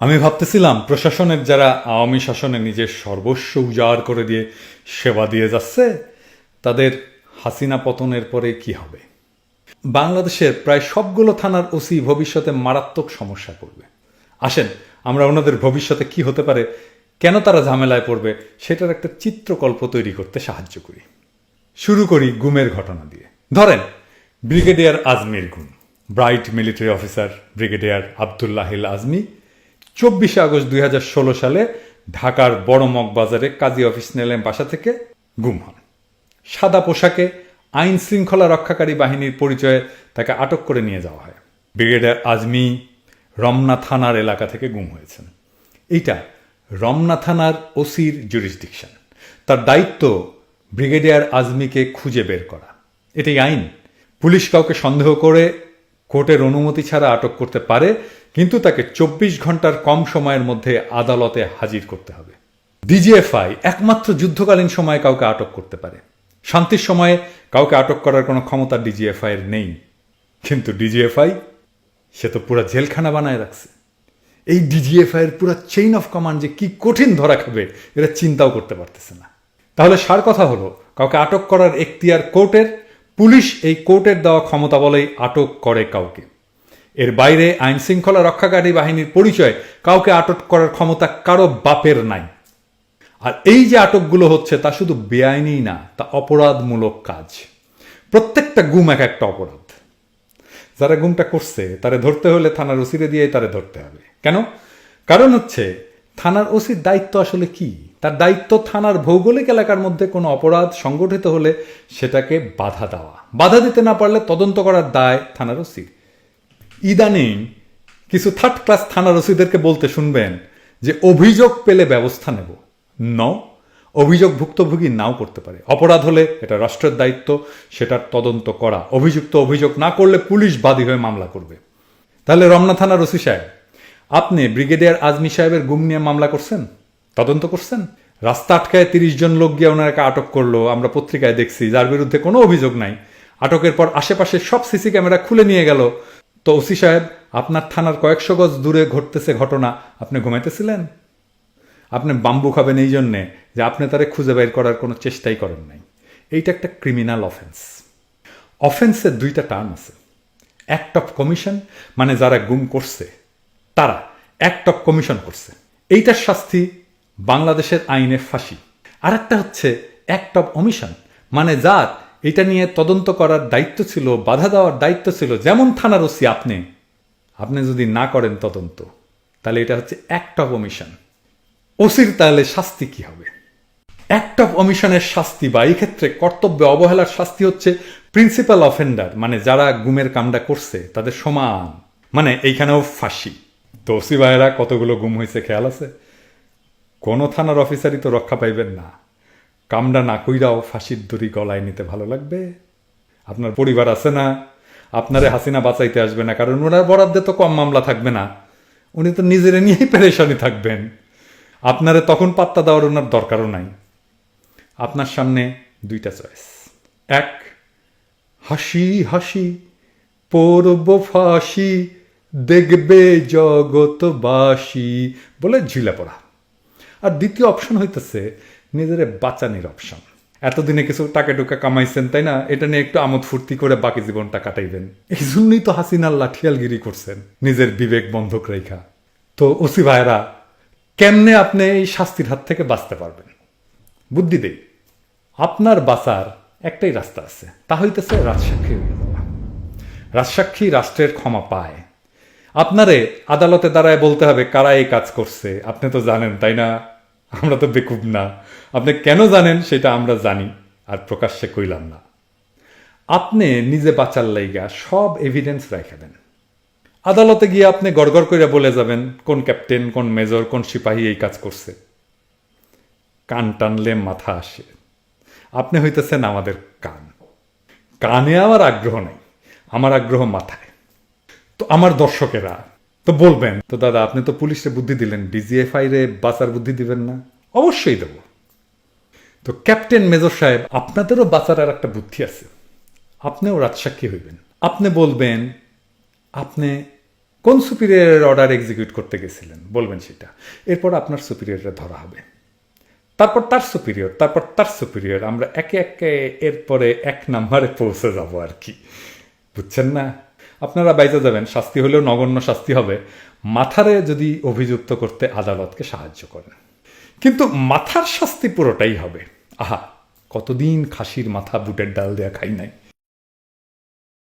আমি ভাবতেছিলাম, প্রশাসনের যারা আওয়ামী শাসনে নিজের সর্বস্ব উজাড় করে দিয়ে সেবা দিয়ে যাচ্ছে, তাদের হাসিনা পতনের পরে কি হবে? বাংলাদেশের প্রায় সবগুলো থানার ওসি ভবিষ্যতে মারাত্মক সমস্যা করবে আসেন, আমরা ওনাদের ভবিষ্যতে কি হতে পারে, কেন তারা ঝামেলায় পড়বে, সেটার একটা চিত্রকল্প তৈরি করতে সাহায্য করি। শুরু করি গুমের ঘটনা দিয়ে। ধরেন, ব্রিগেডিয়ার আজমির গুম, bright military officer brigadier Abdullahil Azmi চব্বিশে আগস্ট দুই হাজার ষোলো সালে ঢাকার বড় মগবাজারে কাজী অফিস নিলেন বাসা থেকে গুম হন। সাদা পোশাকে আইন শৃঙ্খলা রক্ষাকারী বাহিনীর পরিচয়ে তাকে আটক করে নিয়ে যাওয়া হয়। ব্রিগেডিয়ার আজমি রমনা থানার এলাকা থেকে গুম হয়েছেন। এইটা রমনা থানার ওসির জুরিসডিকশন তার দায়িত্ব ব্রিগেডিয়ার আজমিকে খুঁজে বের করা। এটাই আইন। পুলিশ কাউকে সন্দেহ করে কোর্টের অনুমতি ছাড়া আটক করতে পারে কিন্তু তাকে চব্বিশ ঘণ্টার কম সময়ের মধ্যে আদালতে হাজির করতে হবে। ডিজিএফআই একমাত্র যুদ্ধকালীন সময়ে কাউকে আটক করতে পারে। শান্তির সময়ে কাউকে আটক করার কোনো ক্ষমতা ডিজিএফআই এর নেই। কিন্তু ডিজিএফআই, সে তো পুরো জেলখানা বানায় রাখছে। এই ডিজিএফআই এর পুরো চেইন অফ কমান্ড যে কি কঠিন ধরা খাবে, এরা চিন্তাও করতে পারতেছে না। তাহলে সার কথা হলো, কাউকে আটক করার এখতিয়ার কোর্টের? পুলিশ এই কোর্টের দেওয়া ক্ষমতা বলেই আটক করে কাউকে। এর বাইরে আইন শৃঙ্খলা রক্ষাকারী বাহিনীর পরিচয় কাউকে আটক করার ক্ষমতা কারও বাপের নাই। আর এই যে আটকগুলো হচ্ছে, তা শুধু বেআইনি না, তা অপরাধমূলক কাজ। প্রত্যেকটা গুম এক একটা অপরাধ। যারা গুমটা করছে, তারে ধরতে হলে থানার ওসিরে দিয়ে তারে ধরতে হবে। কেন? কারণ হচ্ছে, থানার ওসির দায়িত্ব আসলে কি? তার দায়িত্ব থানার ভৌগোলিক এলাকার মধ্যে কোনো অপরাধ সংগঠিত হলে সেটাকে বাধা দেওয়া। বাধা দিতে না পারলে তদন্ত করার দায় থানার ওসির। ইদানিং কিছু থার্ড ক্লাস থানার ওসিদেরকে বলতে শুনবেন যে অভিযোগ পেলে ব্যবস্থা নেব। ন অভিযোগ ভুক্তভোগী নাও করতে পারে। অপরাধ হলে এটা রাষ্ট্রের দায়িত্ব, সেটার তদন্ত করা। অভিযুক্ত অভিযোগ না করলে পুলিশ বাদী হয়ে মামলা করবে। তাহলে রমনা থানার ওসি সাহেব, আপনি ব্রিগেডিয়ার আজমি সাহেবের গুম নিয়ে মামলা করছেন? তদন্ত করছেন? রাস্তা আটকায় তিরিশ জন লোক গিয়ে ওনাকে আটক করল। আমরা পত্রিকায় দেখছি, যার বিরুদ্ধে কোনো অভিযোগ নাই। আটকের পর আশেপাশে সব সিসি ক্যামেরা খুলে নিয়ে গেল। তো ওসি সাহেব, আপনার থানার কয়েকশো গজ দূরে ঘটতেছে ঘটনা, আপনি ঘুমাইতেছিলেন? আপনি বাম্বু খাবেন এই জন্যে যে আপনি তারে খুঁজে বের করার কোনো চেষ্টাই করেন নাই। এইটা একটা ক্রিমিনাল অফেন্স অফেন্সের দুইটা টার্ম আছে। অ্যাক্ট অফ কমিশন মানে যারা গুম করছে, তারা অ্যাক্ট অফ কমিশন করছে। এইটার শাস্তি বাংলাদেশের আইনে ফাঁসি। আর একটা হচ্ছে অ্যাক্ট অফ অমিশন মানে যার এটা নিয়ে তদন্ত করার দায়িত্ব ছিল, বাধা দেওয়ার দায়িত্ব ছিল, যেমন থানার ওসি আপনি। আপনি যদি না করেন তদন্ত, তাহলে এটা হচ্ছে অ্যাক্ট অফ অমিশন ওসির তাহলে শাস্তি কি হবে? অ্যাক্ট অফ অমিশনের শাস্তি বা এই ক্ষেত্রে কর্তব্যে অবহেলার শাস্তি হচ্ছে প্রিন্সিপাল অফেন্ডার মানে যারা গুমের কামটা করছে, তাদের সমান। মানে এইখানেও ফাঁসি। তো ওসি ভাইয়েরা কতগুলো গুম হয়েছে খেয়াল আছে? কোনো থানার অফিসারই তো রক্ষা পাইবেন না। কামডা না কইরাও ফাঁসির দড়ি গলায় নিতে ভালো লাগবে? আপনার পরিবার আছে না? আপনারে হাসিনা বাঁচাইতে আসবে না, কারণ ওনার বরাদ্দে তো কম মামলা থাকবে না। উনি তো নিজেরে নিয়েই পেরেশানি থাকবেন। আপনারে তখন পাত্তা দেওয়ার ওনার দরকারও নাই। আপনার সামনে দুইটা চয়েস এক, হাসি হাসি, পরব ফাঁসি, দেখবে জগতবাসী বলে ঝিলে পড়া। আর দ্বিতীয় অপশন হইতেছে নিজের বাঁচানির অপশন এতদিনে কিছু টাকা টুকা কামাইছেন, তাই না? এটা নিয়ে একটু আমোদ ফুর্তি করে বাকি জীবনটা কাটাইবেন। এই জন্যই তো হাসিনার লাঠিয়ালগিরি করছেন, নিজের বিবেক বন্ধক রেখা তো ওসি ভাইরা কেমনে আপনি এই শাস্তির হাত থেকে বাঁচতে পারবেন? বুদ্ধি দেই। আপনার বাঁচার একটাই রাস্তা আছে, তা হইতেছে রাজসাক্ষী। রাজসাক্ষী রাষ্ট্রের ক্ষমা পায়। আপনারে আদালতে দাঁড়ায় বলতে হবে, কারা এই কাজ করছে? আপনি তো জানেন, তাই না? আমরা তো বেকুব না। আপনি কেন জানেন সেটা আমরা জানি, আর প্রকাশ্যে কইলাম না। আপনি নিজে বাঁচার লাইগা সব এভিডেন্স রেখে দেন। আদালতে গিয়ে আপনি গড়গড় করে বলে যাবেন, কোন ক্যাপ্টেন কোন মেজর কোন সিপাহী এই কাজ করছে। কান টানলে মাথা আসে। আপনি হইতেছেন আমাদের কান। কানে আমার আগ্রহ নাই, আমার আগ্রহ মাথায়। তো আমার দর্শকেরা তো বলবেন, তো দাদা, আপনি তো পুলিশে বুদ্ধি দিলেন, ডিজিএফআই রে বাঁচার বুদ্ধি দিবেন না? অবশ্যই দেব। তো ক্যাপ্টেন মেজর সাহেব, আপনাদেরও বাঁচার আর একটা বুদ্ধি আছে। আপনিও রাজসাক্ষী হইবেন। আপনি বলবেন, আপনি কোন সুপিরিয়রের অর্ডার এক্সিকিউট করতে গেছিলেন? বলবেন সেটা। এরপর আপনার সুপিরিয়রটা ধরা হবে। তারপর তার সুপিরিয়র, তারপর তার সুপিরিয়র, আমরা একে একে এরপরে এক নাম্বারে পৌঁছে যাব আর কি। বুঝছেন না? আপনারা বাইতে যাবেন, শাস্তি হলেও নগণ্য শাস্তি হবে। মাথারে যদি অভিযুক্ত করতে আদালতকে সাহায্য করেন। কিন্তু মাথার শাস্তি পুরোটাই হবে। আহা, কতদিন খাসির মাথা বুটের ডাল দেয়া খাই নাই।